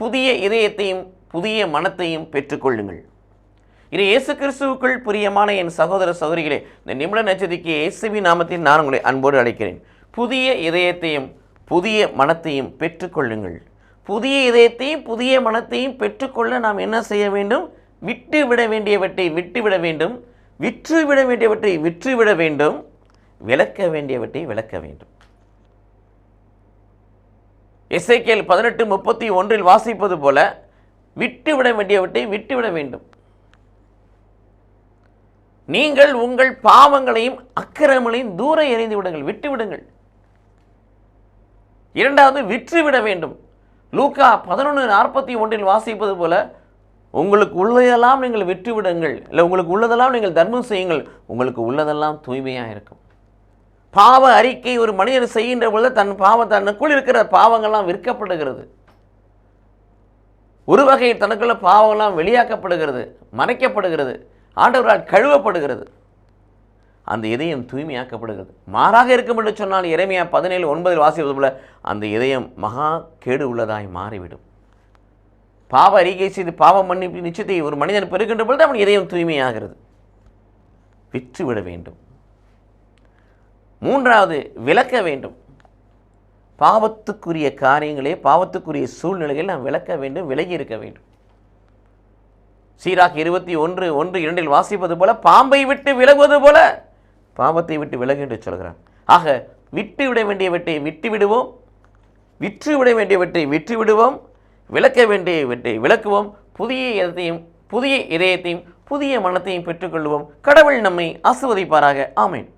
புதிய இதயத்தையும் புதிய மனத்தையும் பெற்றுக்கொள்ளுங்கள். இது இயேசு கிறிஸ்துவுக்குள் பிரியமான என் சகோதர சகோதரிகளே இந்த நிமிட நச்சதிக்கு இயேசுவி நாமத்தில் நான் உங்களை அன்போடு அழைக்கிறேன். புதிய இதயத்தையும் புதிய மனத்தையும் பெற்றுக்கொள்ளுங்கள். புதிய இதயத்தையும் புதிய மனத்தையும் பெற்றுக்கொள்ள நாம் என்ன செய்ய வேண்டும்? விட்டு விட வேண்டியவற்றை விட்டுவிட வேண்டும். விற்று விட வேண்டியவற்றை விற்றுவிட வேண்டும். விளக்க வேண்டியவற்றை விளக்க வேண்டும். எஸ்ஐகேல் பதினெட்டு முப்பத்தி ஒன்றில் வாசிப்பது போல விட்டுவிட வேண்டியவற்றை விட்டுவிட வேண்டும். நீங்கள் உங்கள் பாவங்களையும் அக்கிரமங்களையும் தூர எறிந்து விடுங்கள் விட்டுவிடுங்கள் இரண்டாவது விற்றுவிட வேண்டும். லூக்கா பதினொன்று நாற்பத்தி ஒன்றில் வாசிப்பது போல உங்களுக்கு உள்ளதெல்லாம் நீங்கள் விட்டுவிடுங்கள் இல்லை உங்களுக்கு உள்ளதெல்லாம் நீங்கள் தர்மம் செய்யுங்கள் உங்களுக்கு உள்ளதெல்லாம் தூய்மையாக இருக்கும். பாவ அறிக்கை ஒரு மனிதன் செய்கின்ற பொழுது தன் பாவ தனக்குள் இருக்கிற பாவங்கள்லாம் விற்கப்படுகிறது. ஒரு வகை தனக்குள்ள பாவங்கள்லாம் வெளியாக்கப்படுகிறது மறைக்கப்படுகிறது ஆண்டவரால் கழுவப்படுகிறது. அந்த இதயம் தூய்மையாக்கப்படுகிறது. மாறாக இருக்கும் என்று சொன்னால் இறைமையா பதினேழு ஒன்பதில் வாசிப்பது போல அந்த இதயம் மகா கேடு உள்ளதாய் மாறிவிடும். பாவ அறிக்கை செய்து பாவ மன்னிப்பு நிச்சயத்தை ஒரு மனிதன் பெறுகின்ற பொழுது அவன் இதயம் தூய்மையாகிறது. விற்றுவிட வேண்டும். மூன்றாவது விளக்க வேண்டும். பாவத்துக்குரிய காரியங்களே பாவத்துக்குரிய சூழ்நிலைகளை நாம் விளக்க வேண்டும் விலகி இருக்க வேண்டும். சீராக இருபத்தி ஒன்று ஒன்று இரண்டில் வாசிப்பது போல பாம்பை விட்டு விலகுவது போல பாவத்தை விட்டு விலகு என்று சொல்கிறான். ஆக விட்டு விட வேண்டியவற்றை விட்டு விடுவோம் விற்று விட வேண்டியவற்றை விற்று விடுவோம் விளக்க வேண்டியவற்றை விளக்குவோம் புதிய இதயத்தையும் புதிய இதயத்தையும் புதிய மனத்தையும் பெற்றுக்கொள்வோம். கடவுள் நம்மை ஆசுவதிப்பாராக ஆமேன்.